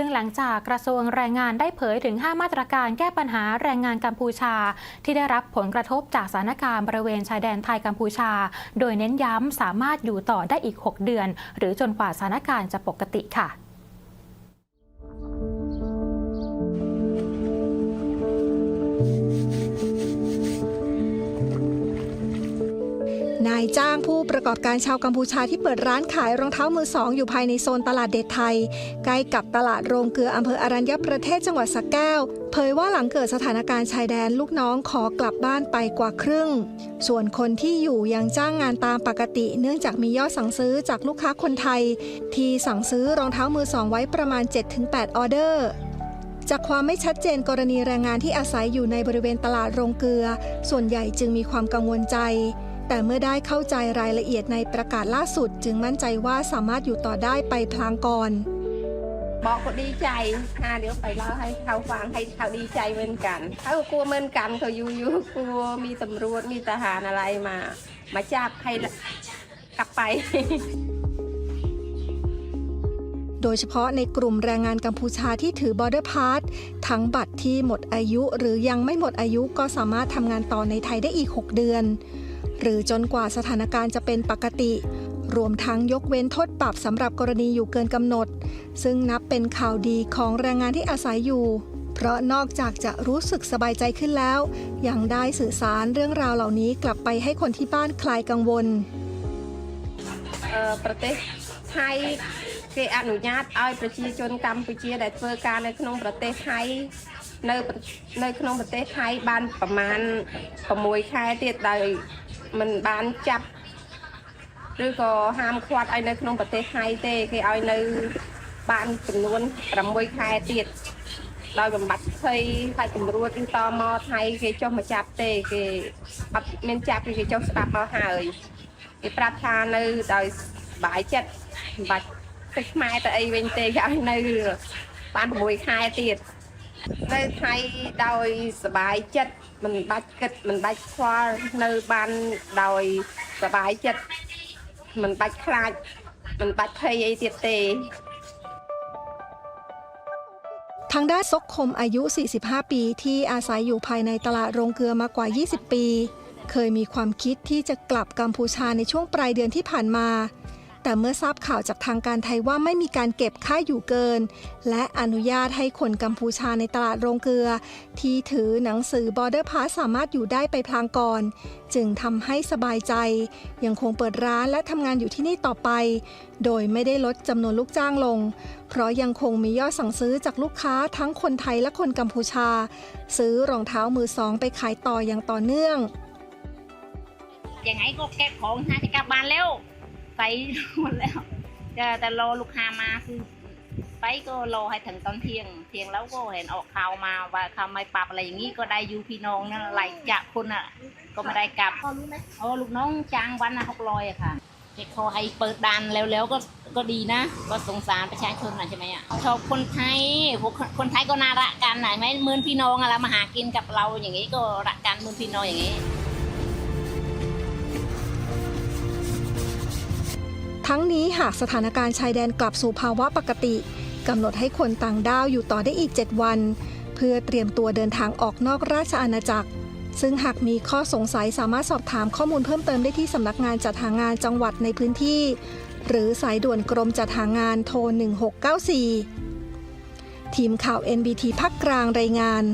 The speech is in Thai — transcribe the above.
ซึ่งหลังจากกระทรวงแรงงานได้เผยถึง 5 มาตรการแก้ปัญหาแรงงานกัมพูชา ที่ได้รับผลกระทบจากสถานการณ์บริเวณชายแดนไทยกัมพูชา โดยเน้นย้ำสามารถอยู่ต่อได้อีก 6 เดือน หรือจนกว่าสถานการณ์จะปกติค่ะ นายจ้างผู้ประกอบการชาวกัมพูชาที่เปิดร้านขายรองเท้ามือสองอยู่ภายในโซนตลาดเด็ดไทย ใกล้กับตลาดโรงเกลืออำเภออรัญญประเทศจังหวัดสระแก้ว เผยว่าหลังเกิดสถานการณ์ชายแดนลูกน้องขอกลับบ้านไปกว่าครึ่ง ส่วนคนที่อยู่ยังจ้างงานตามปกติ เนื่องจากมียอดสั่งซื้อจากลูกค้าคนไทย ที่สั่งซื้อรองเท้ามือสองไว้ประมาณ 7-8 ออเดอร์จากความไม่ชัดเจนกรณีแรงงานที่อาศัยอยู่ในบริเวณตลาดโรงเกลือ ส่วนใหญ่จึงมีความกังวลใจ แต่เมื่อได้เข้าใจรายละเอียดในประกาศล่าสุด จึงมั่นใจว่าสามารถอยู่ต่อได้ไปพลางก่อนบอกก็ดีใจค่ะเดี๋ยวไปเล่าให้เขาฟังให้เขาดีใจเหมือนกันเขาก็กลัวเหมือนกันเขาอยู่อยู่กลัวมีตำรวจมีทหารอะไรมา มาจับให้กลับไป โดยเฉพาะในกลุ่มแรงงานกัมพูชาที่ถือบอร์เดอร์พาสทั้งบัตรที่หมดอายุหรือยังไม่หมดอายุก็สามารถทำงานต่อในไทยได้อีก 6 เดือน หรือจนกว่าสถานการณ์จะเป็นปกติ รวมทั้งยกเว้นโทษปรับสำหรับกรณีอยู่เกินกำหนด ซึ่งนับเป็นข่าวดีของแรงงานที่อาศัยอยู่ เพราะนอกจากจะรู้สึกสบายใจขึ้นแล้ว ยังได้สื่อสารเรื่องราวเหล่านี้กลับไปให้คนที่บ้านคลายกังวล เอ่อប្រទេសថៃគេអនុញ្ញាតឲ្យប្រជាជនកម្ពុជាដែលធ្វើការនៅក្នុងប្រទេសថៃនៅប្រនៅក្នុងប្រទេសថៃបានប្រមាណ6ខែទៀតដោយ មិនបានចាប់ឬក៏ហាមឃាត់ឲ្យនៅក្នុងប្រទេសថៃទេគេឲ្យនៅបានចំនួន6ខែទៀតដោយបំបត្តិភ័យហើយតម្រួតឬតមកថៃគេចុះមកចាប់ទេគេអត់មានចាប់ទេគេចុះស្ដាប់មកហើយគេប្រាប់ថានៅដោយសប្បាយចិត្តមិនបាច់ទៅខ្មែរទៅអីវិញទេគេឲ្យនៅបាន6ខែទៀត នៅថៃដោយសប្បាយចិត្តមិនបាច់គិតមិនបាច់ខ្វល់នៅបានដោយសប្បាយចិត្តមិនបាច់ខ្លាចមិនបាច់ភ័យអីទៀតទេ ทางด้านซกคมอายุ 45 ปีที่อาศัยอยู่ภายในตลาดโรงเกลือมากว่า 20 ปี เคยมีความคิดที่จะกลับกัมพูชาในช่วงปลายเดือนที่ผ่านมา แต่เมื่อทราบข่าวจากทางการไทยว่าไม่มีการเก็บค่าอยู่เกิน และอนุญาตให้คนกัมพูชาในตลาดโรงเกลือ ที่ถือหนังสือ Border Pass สามารถอยู่ได้ไปพลางก่อน จึงทำให้สบายใจ ยังคงเปิดร้านและทำงานอยู่ที่นี่ต่อไป โดยไม่ได้ลดจำนวนลูกจ้างลง เพราะยังคงมียอดสั่งซื้อจากลูกค้าทั้งคนไทยและคนกัมพูชา ซื้อรองเท้ามือสองไปขายต่ออย่างต่อเนื่องยังไงก็แก้ของน่าจะกลับบ้านแล้ว ไปหมดแล้วจะแต่รอลูกค้ามาคือไปก็รอให้ถึงตอนเที่ยง เที่ยงแล้วก็เห็นออกข่าวมาว่าเขาไม่ปรับอะไรอย่างนี้ก็ได้อยูพี่น้องนั่นไหลจากคนอะ ก็ไม่ได้กลับพอรู้ไหมโอ้ลูกน้องจ้างวันละหกร้อยอะค่ะเด็กเขาให้เปิดดันแล้วๆก็ก็ดีนะ ก็สงสารประชาชนนะใช่ไหมอะชอบคนไทยพวกคนไทยก็น่ารักกันนะไหมเหมือนพี่น้องอะไรมาหากินกับเราอย่างนี้ก็รักกันเหมือนพี่น้องอย่างนี้ ทั้งนี้หากสถานการณ์ชายแดนกลับสู่ภาวะปกติกำหนดให้คนต่างด้าวอยู่ต่อได้อีก 7 วัน เพื่อเตรียมตัวเดินทางออกนอกราชอาณาจักร ซึ่งหากมีข้อสงสัยสามารถสอบถามข้อมูลเพิ่มเติมได้ที่สำนักงานจัดหางานจังหวัดในพื้นที่ หรือสายด่วนกรมจัดหางานโทร 1694 ทีมข่าว NBT ภาคกลางรายงาน